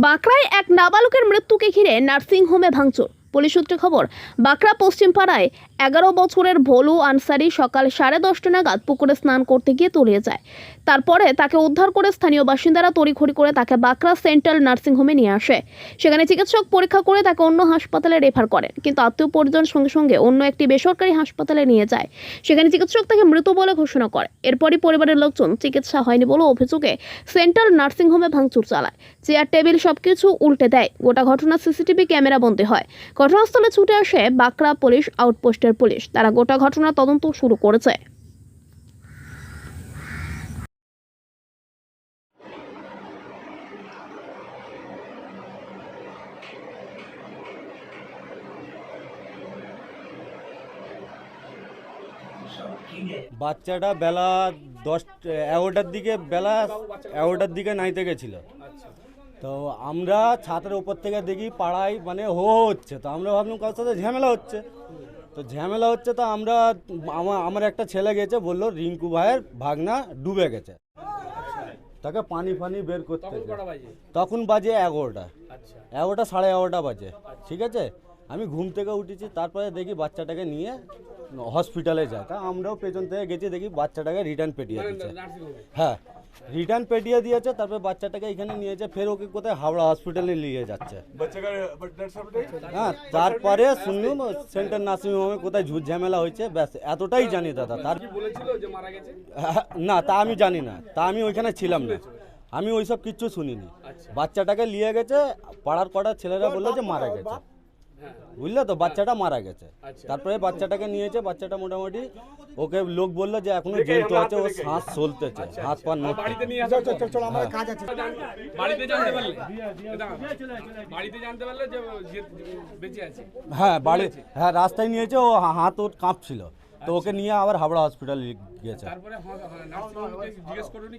বাঁকড়ায় এক নাবালকের মৃত্যুকে ঘিরে নার্সিংহোমে ভাঙচুর। পুলিশ সূত্রে খবর, বাঁকড়া পশ্চিমপাড়ায় এগারো বছরের ভোলু আনসারি সকাল সাড়ে দশটা নাগাদ পুকুরে স্নান করতে গিয়ে তলিয়ে যায়। তারপরে তাকে উদ্ধার করে স্থানীয় বাসিন্দারা তড়িঘড়ি করে তাকে বাঁকড়া সেন্ট্রাল নার্সিংহোমে নিয়ে আসে। সেখানে চিকিৎসক পরীক্ষা করে তাকে অন্য হাসপাতালে রেফার করেন, কিন্তু আত্মীয় পরিজন সঙ্গে সঙ্গে অন্য একটি বেসরকারি হাসপাতালে নিয়ে যায়। সেখানে চিকিৎসক তাকে মৃত বলে ঘোষণা করে। এরপরই পরিবারের লোকজন চিকিৎসা হয়নি বলে অভিযোগে সেন্ট্রাল নার্সিংহোমে ভাঙচুর চালায়। চেয়ার, টেবিল সবকিছু উল্টে দেয়। গোটা ঘটনা সিসিটিভি ক্যামেরা বন্দী হয়। ঘটনাস্থলে ছুটে আসে বাঁকড়া পুলিশ, আউটপোস্টের পুলিশ। তারা গোটা ঘটনা তদন্ত শুরু করেছে। বাচ্চাটা বেলা দশ এগারোটার দিকে, বেলা এগারোটার দিকে নাইতে গেছিল। তো আমরা ছাদের উপর থেকে দেখি পাড়ায় মানে হো হো হচ্ছে। তো আমরা ভাবলাম কারোর সাথে ঝামেলা হচ্ছে। তো ঝামেলা হচ্ছে তো আমরা আমার আমার একটা ছেলে গেছে বলল রিঙ্কু ভাইয়ের ভাগনা ডুবে গেছে। তাকে পানি ফানি বের করতে। তখন বাজে? এগারোটা। এগারোটা সাড়ে এগারোটা বাজে ঠিক আছে? আমি ঘুম থেকে উঠেছি তারপরে দেখি বাচ্চাটাকে নিয়ে হসপিটালে যায়। তা আমরাও পেছন থেকে গেছি দেখি বাচ্চাটাকে রিটার্ন পেটিয়ে দিচ্ছে। হ্যাঁ। রিটার্ন পেটিয়ে দিয়েছে তারপরে বাচ্চাটাকে এখানে নিয়েছে ফের ওকে কোথায় হাওড়া হসপিটালে নিয়ে যাচ্ছে। হ্যাঁ তারপরে শুনলাম সেন্টার নার্সিং হোমে কোথায় ঝুট ঝামেলা হয়েছে ব্যাস এতটাই জানি দাদা তার বলেছিল যে মারা গেছে? না তা আমি জানি না তা আমি ওইখানে ছিলাম না আমি ওইসব কিচ্ছু শুনিনি। বাচ্চাটাকে নিয়ে গেছে পাড়ার পাড়ার ছেলেরা বলল যে মারা গেছে। বুঝলে তো? বাচ্চাটা মারা গেছে। তারপরে বাচ্চাটাকে নিয়েছে বাচ্চাটা মোটামুটি ওকে লোক বলল যে এখনও জ্বলতে আছে ও শ্বাস চলতেছে হাত পা নড়ছে। বাড়িতে নিয়ে আসা। বাড়িতে জানতে পারলে। বাড়িতে জানতে পারলে যে বেঁচে আছে। হ্যাঁ বাড়ি হ্যাঁ রাস্তায় নিয়েছে ও হা- হাত ওর কাঁপছিল। তো ওকে নিয়ে আবার হাওড়া হসপিটালে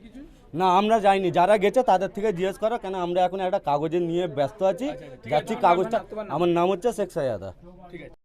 কিছু? না আমরা যাইনি। যারা গেছে তাদের থেকে জিজ্ঞেস করো কেন আমরা এখন একটা কাগজে নিয়ে ব্যস্ত আছি। যাচ্ছি কাগজটা। আমার নাম হচ্ছে শেখ সাইয়াদা।